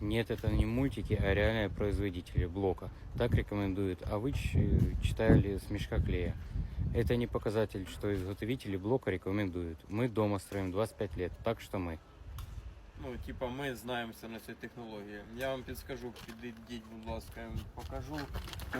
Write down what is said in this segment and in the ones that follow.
Нет, это не мультики, а реальные производители блока. Так рекомендуют. А вы ч- читали с мешка клея. Это не показатель, что изготовители блока рекомендуют. Мы дома строим 25 лет, так что мы. Ну, типа, ми знаємося на цій технології. Я вам підскажу, підійдіть, будь ласка, я вам покажу.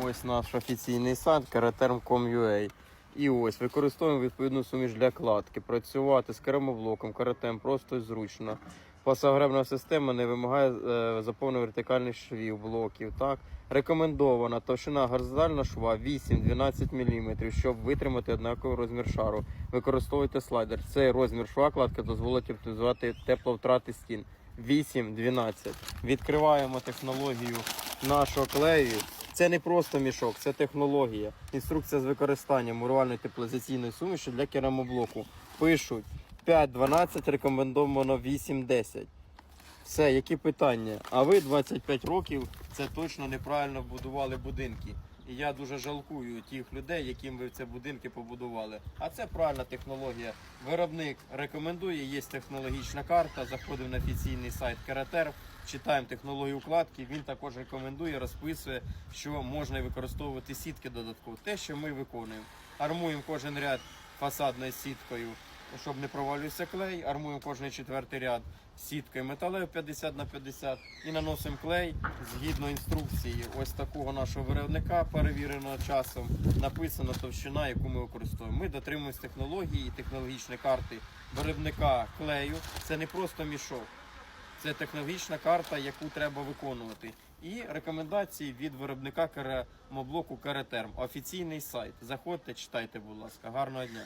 Ось наш офіційний сайт karaterm.com.ua. І ось використовуємо відповідну суміш для кладки. Працювати з керамоблоком, каратем просто і зручно. Пасогребна система не вимагає е, заповнення вертикальних швів, блоків. Так? Рекомендована товщина горизонтального шва 8-12 мм, щоб витримати однаковий розмір шару. Використовуйте слайдер. Цей розмір шва кладки дозволить оптимізувати тепловтрати стін. 8-12. Відкриваємо технологію нашого клею. Це не просто мішок, це технологія. Інструкція з використанням мурувальної теплоізоляційної суміші для керамоблоку. Пишуть 5-12, рекомендовано 8-10. Все, які питання? А ви 25 років це точно неправильно будували будинки. І я дуже жалкую тих людей, яким ви ці будинки побудували. А це правильна технологія. Виробник рекомендує, є технологічна карта. Заходимо на офіційний сайт Каратер, читаємо технологію укладки. Він також рекомендує, розписує, що можна використовувати сітки додатково. Те, що ми виконуємо. Армуємо кожен ряд фасадною сіткою, щоб не провалювався клей. Армуємо кожний четвертий ряд сіткою металевою 50 на 50 і наносимо клей згідно інструкції ось такого нашого виробника, перевіреного часом. Написана товщина, яку ми використовуємо. Ми дотримуємось технології і технологічної карти виробника клею. Це не просто мішок. Це технологічна карта, яку треба виконувати. І рекомендації від виробника керамоблоку Каретерм. Офіційний сайт. Заходьте, читайте, будь ласка. Гарного дня.